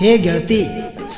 ಹೇ ಗೆಳತಿ,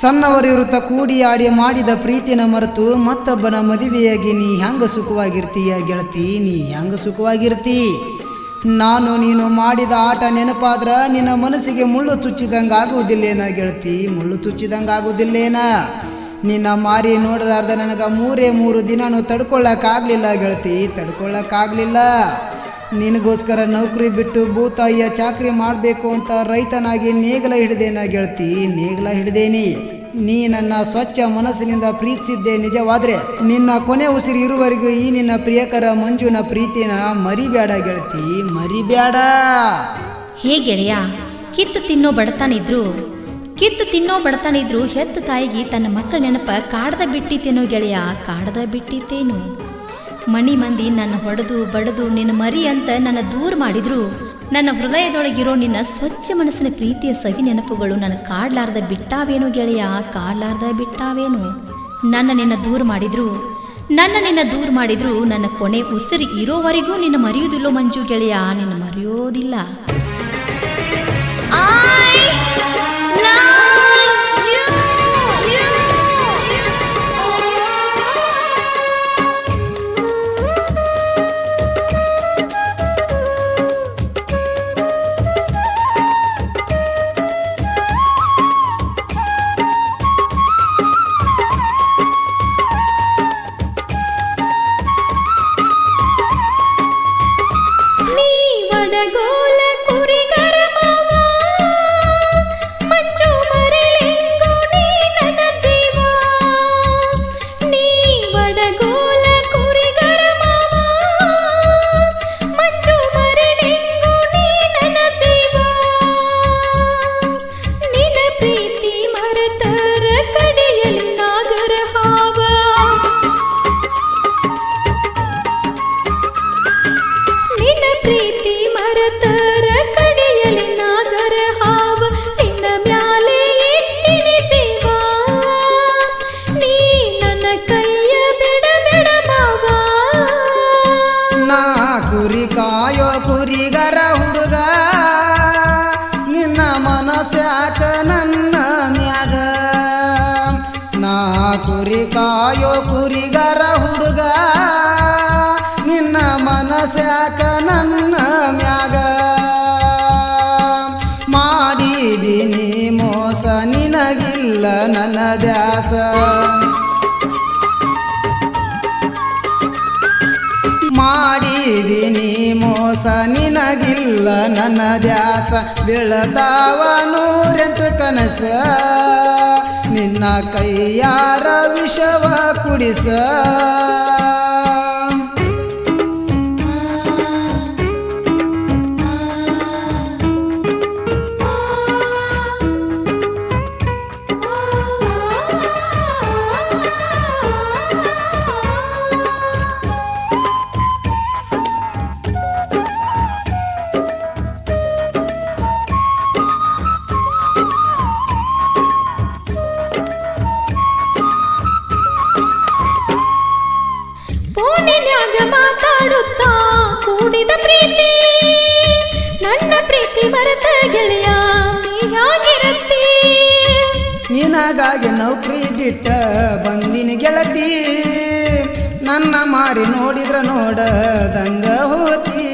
ಸಣ್ಣವರಿರುತ್ತ ಕೂಡಿ ಆಡಿ ಮಾಡಿದ ಪ್ರೀತಿನ ಮರೆತು ಮತ್ತೊಬ್ಬನ ಮದುವೆಯಾಗಿ ನೀ ಹ್ಯಾಂಗ ಸುಖವಾಗಿರ್ತೀಯ ಗೆಳತಿ, ನೀ ಹ್ಯಾಂಗ ಸುಖವಾಗಿರ್ತಿ? ನಾನು ನೀನು ಮಾಡಿದ ಆಟ ನೆನಪಾದ್ರ ನಿನ್ನ ಮನಸ್ಸಿಗೆ ಮುಳ್ಳು ಚುಚ್ಚಿದಂಗೆ ಆಗುವುದಿಲ್ಲೇನ ಗೆಳತಿ, ಮುಳ್ಳು ಚುಚ್ಚಿದಂಗೆ ಆಗುವುದಿಲ್ಲೇನ ನಿನ್ನ ಮಾರಿ ನೋಡಲಾರ್ದ ನನಗೆ ಮೂರೇ ಮೂರು ದಿನನೂ ತಡ್ಕೊಳ್ಳೋಕ್ಕಾಗಲಿಲ್ಲ ಗೆಳತಿ ತಡ್ಕೊಳ್ಳೋಕ್ಕಾಗಲಿಲ್ಲ ನಿನಗೋಸ್ಕರ ನೌಕರಿ ಬಿಟ್ಟು ಭೂತಾಯಿಯ ಚಾಕ್ರಿ ಮಾಡಬೇಕು ಅಂತ ರೈತನಾಗಿ ನೇಗಲ ಹಿಡಿದೇನ ಗೆಳತಿ, ನೇಗಲ ಹಿಡಿದೇನಿ. ನೀ ನನ್ನ ಸ್ವಚ್ಛ ಮನಸ್ಸಿನಿಂದ ಪ್ರೀತಿಸಿದ್ದೆ ನಿಜವಾದ್ರೆ. ನಿನ್ನ ಕೊನೆ ಉಸಿರು ಇರುವವರೆಗೂ ಈ ನಿನ್ನ ಪ್ರಿಯಕರ ಮಂಜುನ ಪ್ರೀತಿನ ಮರಿಬೇಡ ಗೆಳತಿ ಮರಿಬೇಡ ಹೇ ಗೆಳೆಯ, ಕಿತ್ತು ತಿನ್ನೋ ಬಡತನ ಇದ್ರು, ಕಿತ್ತು ತಿನ್ನೋ ಬಡತನ ಇದ್ರು ಹೆತ್ತ ತಾಯಿಗೆ ತನ್ನ ಮಕ್ಕಳ ನೆನಪ ಕಾಡದ ಬಿಟ್ಟಿತೇನೋ ಗೆಳೆಯ, ಕಾಡದ ಬಿಟ್ಟಿತ್ತೇನು. ಮಣಿ ಮಂದಿ ನನ್ನ ಹೊಡೆದು ಬಡದು ನಿನ್ನ ಮರಿ ಅಂತ ನನ್ನ ದೂರ ಮಾಡಿದ್ರು. ನನ್ನ ಹೃದಯದೊಳಗಿರೋ ನಿನ್ನ ಸ್ವಚ್ಛ ಮನಸ್ಸಿನ ಪ್ರೀತಿಯ ಸವಿ ನೆನಪುಗಳು ನನ್ನ ಕಾಡ್ಲಾರ್ದ ಬಿಟ್ಟಾವೇನು ಗೆಳೆಯ, ಕಾಡ್ಲಾರ್ದ ಬಿಟ್ಟಾವೇನು. ನನ್ನ ನಿನ್ನ ದೂರ ಮಾಡಿದ್ರು. ನನ್ನ ನಿನ್ನ ದೂರ ಮಾಡಿದ್ರು. ನನ್ನ ಕೊನೆ ಉಸಿರಿ ಇರೋವರೆಗೂ ನಿನ್ನ ಮರೆಯುವುದಿಲ್ಲೋ ಮಂಜು ಗೆಳೆಯ, ನಿನ್ನ ಮರೆಯೋದಿಲ್ಲ. ದ್ಯಾಸ ಮಾಡಿದೀನಿ ಮೋಸ ನಿನಗಿಲ್ಲ ನನ್ನ ದ್ಯಾಸ. ಬೀಳತಾವ ನೂರೆಂಟು ಕನಸ ನಿನ್ನ ಕೈಯಾರ ವಿಷವ ಕುಡಿಸ. ನಿನಗಾಗಿ ನೌಕರಿ ಬಿಟ್ಟ ಬಂದಿನ ಗೆಳತಿ. ನನ್ನ ಮಾರಿ ನೋಡಿದ್ರ ನೋಡದಂಗ ಹೋತಿ.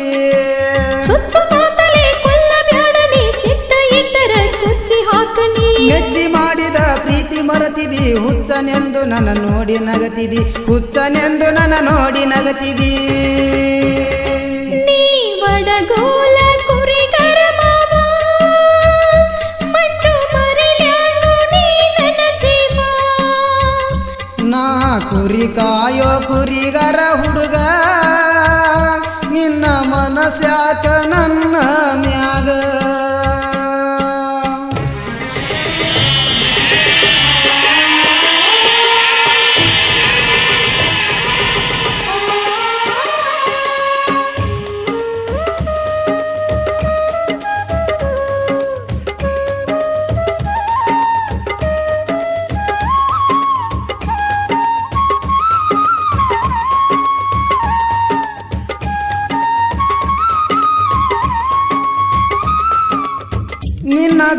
ಮೆಚ್ಚಿ ಮಾಡಿದ ಪ್ರೀತಿ ಮರತಿದಿ ಹುಚ್ಚನೆಂದು ನನ್ನ ನೋಡಿ ನಗತಿದಿ ಹುಚ್ಚನೆಂದು ನನ್ನ ನೋಡಿ ನಗತಿದಿ.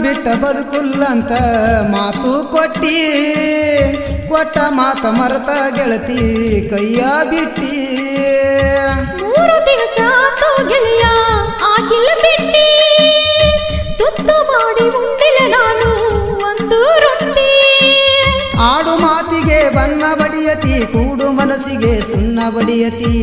ಬಿಟ್ಟ ಬದುಕುಲ್ಲಂತ ಮಾತು ಕೊಟ್ಟಿ ಕೊಟ್ಟ ಮಾತ ಮರತ ಗೆಳತಿ ಕೈಯ ಬಿಟ್ಟಿ. ಮೂರು ದಿವಸ ಗೆಳೆಯ ಆಗಿಲ್ಲ ಬಿಟ್ಟಿ. ತುತ್ತು ಮಾಡಿ ಉಂಡಿಲ್ಲ ನಾನು ಒಂದು ರೊಟ್ಟಿ. ಆಡು ಮಾತಿಗೆ ಬಣ್ಣ ಬಡಿಯತಿ ಕೂಡು ಮನಸ್ಸಿಗೆ ಸುಣ್ಣ ಬಡಿಯತಿ.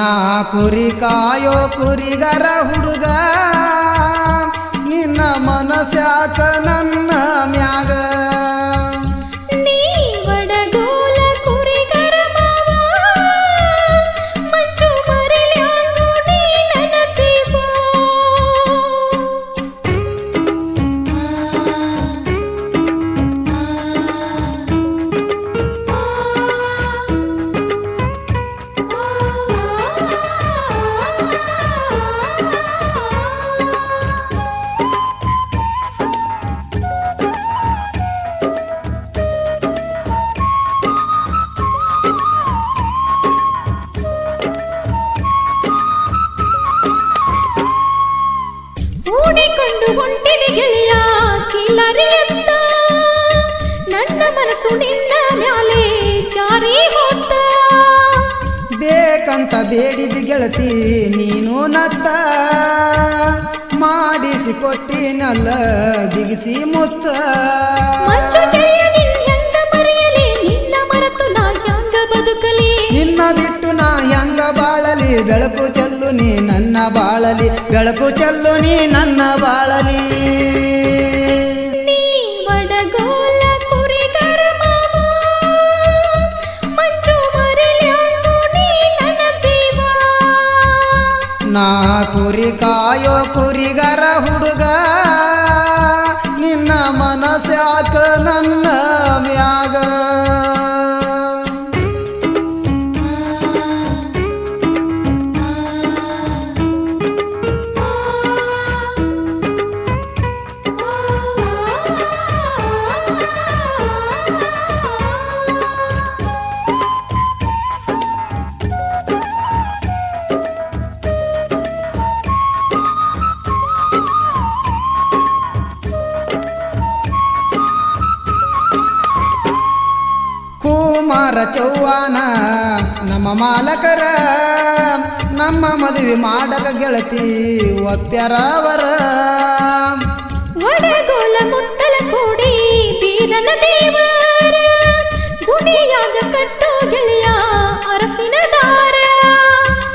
ನಾ ಕುರಿ ಕಾಯೋ ಕುರಿಗರ ಹುಡುಗ ಬೇಡಿದ ಗೆಳತಿ ನೀನು ನತ್ತ ಮಾಡಿಸಿ ಕೊಟ್ಟಿನಲ್ಲ ಬಿಗಿಸಿ ಮುತ್ತ. ನಿನ್ನ ಬಿಟ್ಟು ನಾ ಹೆಂಗ ಬಾಳಲಿ? ಬೆಳಕು ಚೆಲ್ಲು ನೀ ನನ್ನ ಬಾಳಲಿ. ಬೆಳಕು ಚೆಲ್ಲು ನೀ ನನ್ನ ಬಾಳಲಿ. ನಾ ಕುರಿ ಕಾಯೋ ಕುರಿಗರ ಹುಡುಗ ನಿನ್ನ ಮನಸ್ಸಾಕ ನನ್ನ ಕುಮಾರ ಚೌಹಾನ ನಮ್ಮ ಮಾಲಕರ ನಮ್ಮ ಮದುವೆ ಮಾಡಕ ಗೆಳತಿ ಒಪ್ಪ್ಯಾರವರ ವಡಗೋಲ ಮುತ್ತಲ ಕೂಡಿ ಬೀರನ ದೇವರ ಗುಡಿಯಾಗ ಕಟ್ಟೋ ಗೆಳೆಯ ಅರಸಿನ ದಾರ.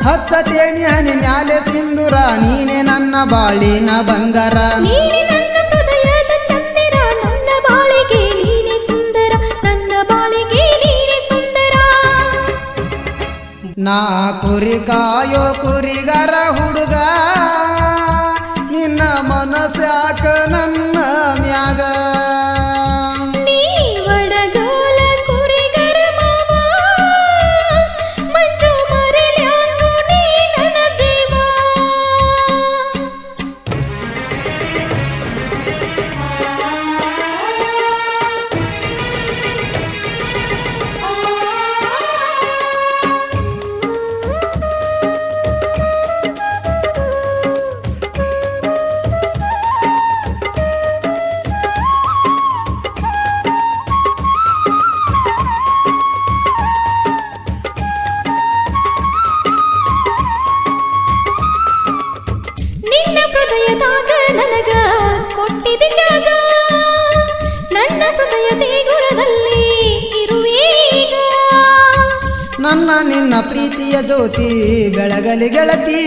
ಹಚ್ಚ ತೇಣಿ ಹನಿ ಮ್ಯಾಲೆ ಸಿಂಧುರ ನೀನೆ ನನ್ನ ಬಾಳಿನ ಬಂಗಾರ. ನೀನೆ ನಾ ಕುರಿ ಕಾಯೋ ಕುರಿಗರ ಹುಡುಗ. ಪ್ರೀತಿಯ ಜ್ಯೋತಿ ಬೆಳಗಲಿ ಗೆಳತಿ.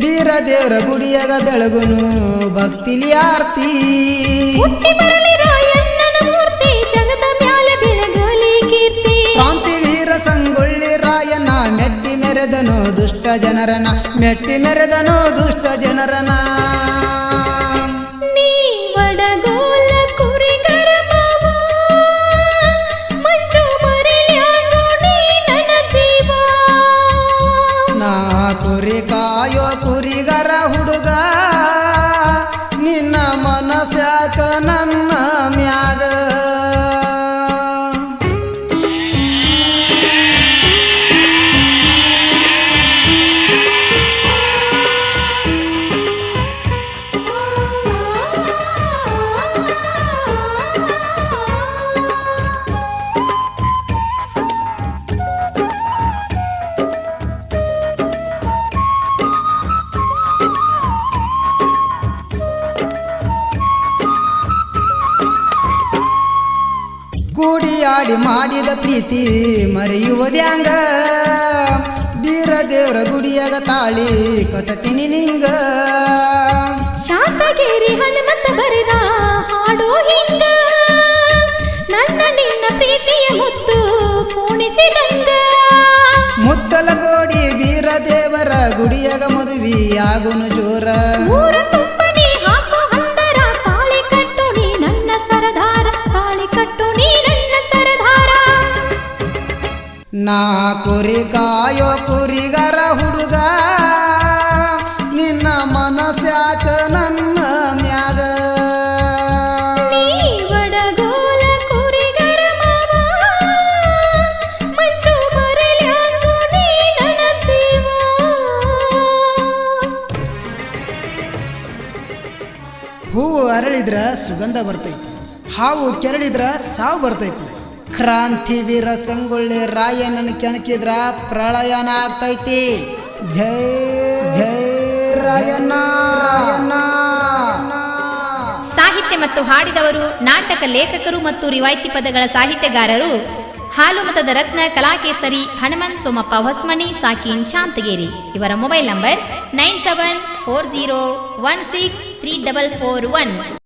ವೀರ ದೇವರ ಗುಡಿಯಾಗ ಬೆಳಗುನು ಭಕ್ತಿಲಿ ಆರ್ತಿ. ಕಾಂತಿ ವೀರ ಸಂಗೊಳ್ಳಿ ರಾಯನ ಮೆಟ್ಟಿ ಮೆರೆದನು ದುಷ್ಟ ಜನರನ ಮೆಟ್ಟಿ ಮೆರೆದನು ದುಷ್ಟ ಜನರನ. ಆಡಿ ಮಾಡಿದ ಪ್ರೀತಿ ಮರೆಯುವುದ್ಯಾಂಗ ಬೀರ ದೇವರ ಗುಡಿಯಾಗ ತಾಳಿ ಕಟತೀನಿ ನಿಂಗ. ಶಾಂತಗೇರಿ ಹನುಮಂತ ಬರೆದ ಹಾಡೋ ಹಿಂಗ. ನನ್ನ ನಿನ್ನ ಪ್ರೀತಿಯ ಮುತ್ತು ಪೂಣಿಸಿದಂಗ ಮುತ್ತಲ ಗೋಡಿ ಬೀರ ದೇವರ ಗುಡಿಯಾಗ ಮದುವೆ ಆಗುನು ಜೋರ ನಾ ಕುರಿ ಕಾಯೋ ಕುರಿಗರ ಹುಡುಗ ನಿನ್ನ ಮನಸ್ಯಾಕ ನನ್ನ ಮ್ಯಾಗ? ಹೂವು ಅರಳಿದ್ರ ಸುಗಂಧ ಬರ್ತೈತಿ ಹಾವು ಕೆರಳಿದ್ರ ಸಾವು ಬರ್ತೈತಿ. ಕ್ರಾಂತಿ ವೀರ ಸಂಗೊಳ್ಳಿ ರಾಯನನ್ನು ಕೆಣಕಿದ್ರ ಪ್ರಳಯನ ಆಗ್ತೈತಿ. ಜೈ ಜೈ ರಾಯಣ್ಣ ಸಾಹಿತ್ಯ ಮತ್ತು ಹಾಡಿದವರು, ನಾಟಕ ಲೇಖಕರು ಮತ್ತು ರಿವಾಯಿತಿ ಪದಗಳ ಸಾಹಿತ್ಯಗಾರರು ಹಾಲುಮತದ ರತ್ನ ಕಲಾಕೇಸರಿ ಹನುಮಂತ್ ಸೋಮಪ್ಪ ಹೊಸ್ಮಣಿ, ಸಾಕಿನ್ ಶಾಂತಗೇರಿ. ಇವರ mobile number nine seven four zero one six three double four one.